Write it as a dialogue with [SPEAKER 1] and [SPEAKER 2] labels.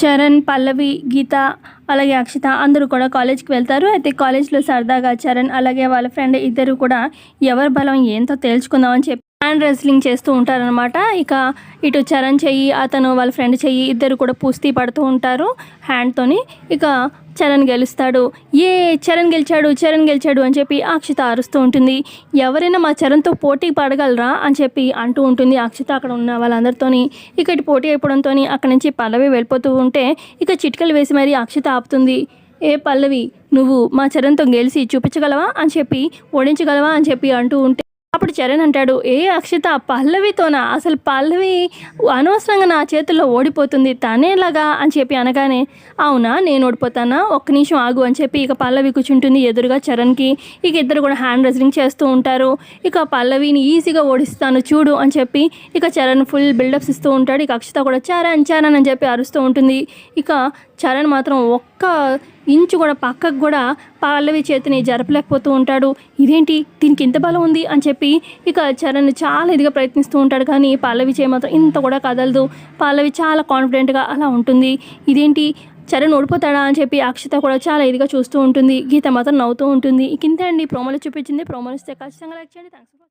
[SPEAKER 1] చరణ్ పల్లవి గీత అలాగే అక్షిత అందరూ కూడా కాలేజ్కి వెళ్తారు. అయితే కాలేజ్లో సరదాగా చరణ్ అలాగే వాళ్ళ ఫ్రెండ్ ఇద్దరు కూడా ఎవరి బలం ఏంతో తేల్చుకుందామని చెప్పి హ్యాండ్ రెజ్లింగ్ చేస్తూ ఉంటారనమాట ఇక ఇటు చరణ్ చెయ్యి అతను వాళ్ళ ఫ్రెండ్ చెయ్యి ఇద్దరు కూడా పూస్తీ పడుతూ ఉంటారు హ్యాండ్తోని ఇక చరణ్ గెలుస్తాడు. ఏ చరణ్ గెలిచాడు చరణ్ గెలిచాడు అని చెప్పి అక్షిత అరుస్తూ ఉంటుంది. ఎవరైనా మా చరణ్తో పోటీ పడగలరా అని చెప్పి అంటూ ఉంటుంది అక్షిత అక్కడ ఉన్న వాళ్ళందరితోని. ఇక ఇటు పోటీ అయిపోవడంతో అక్కడి నుంచి పల్లవి వెళ్ళిపోతూ ఉంటే ఇక చిట్కలు వేసి మరి అక్షిత ఆపుతుంది. ఏ పల్లవి నువ్వు మా చరణ్తో గెలిచి చూపించగలవా అని చెప్పి ఓడించగలవా అని చెప్పి అంటూ ఉంటే అప్పుడు చరణ్ అంటాడు ఏ అక్షిత పల్లవితోనా? అసలు పల్లవి అనవసరంగా నా చేతుల్లో ఓడిపోతుంది తనేలాగా అని చెప్పి అనగానే అవునా నేను ఓడిపోతానా? ఒక్క నిమిషం ఆగు అని చెప్పి ఇక పల్లవి కూర్చుంటుంది ఎదురుగా చరణ్కి. ఇక ఇద్దరు కూడా హ్యాండ్ రెస్లింగ్ చేస్తూ ఉంటారు. ఇక పల్లవిని ఈజీగా ఓడిస్తాను చూడు అని చెప్పి ఇక చరణ్ ఫుల్ బిల్డప్స్ ఇస్తూ ఉంటాడు. ఇక అక్షిత కూడా చరణ్ చరణ్ అని చెప్పి అరుస్తూ ఉంటుంది. ఇక చరణ్ మాత్రం ఒక్క ఇంచు కూడా పక్కకు కూడా పల్లవి చేతిని జరపలేకపోతూ ఉంటాడు. ఇదేంటి? దీనికి ఇంత బలం ఉంది అని చెప్పి ఇక చరణ్ చాలా ఇదిగా ప్రయత్నిస్తూ ఉంటాడు. కానీ పల్లవి చేయి మాత్రం ఇంత కూడా కదలదు. పల్లవి చాలా కాన్ఫిడెంట్గా అలా ఉంటుంది. ఇదేంటి? చరణ్ ఓడిపోతాడా అని చెప్పి అక్షిత కూడా చాలా ఇదిగా చూస్తూ ఉంటుంది. గీత మాత్రం నవ్వుతూ ఉంటుంది. ఇంతే అండి ప్రోమోలో చూపించింది. ప్రోమోలు ఇస్తే ఖచ్చితంగా లైక్ చేయండి. థ్యాంక్స్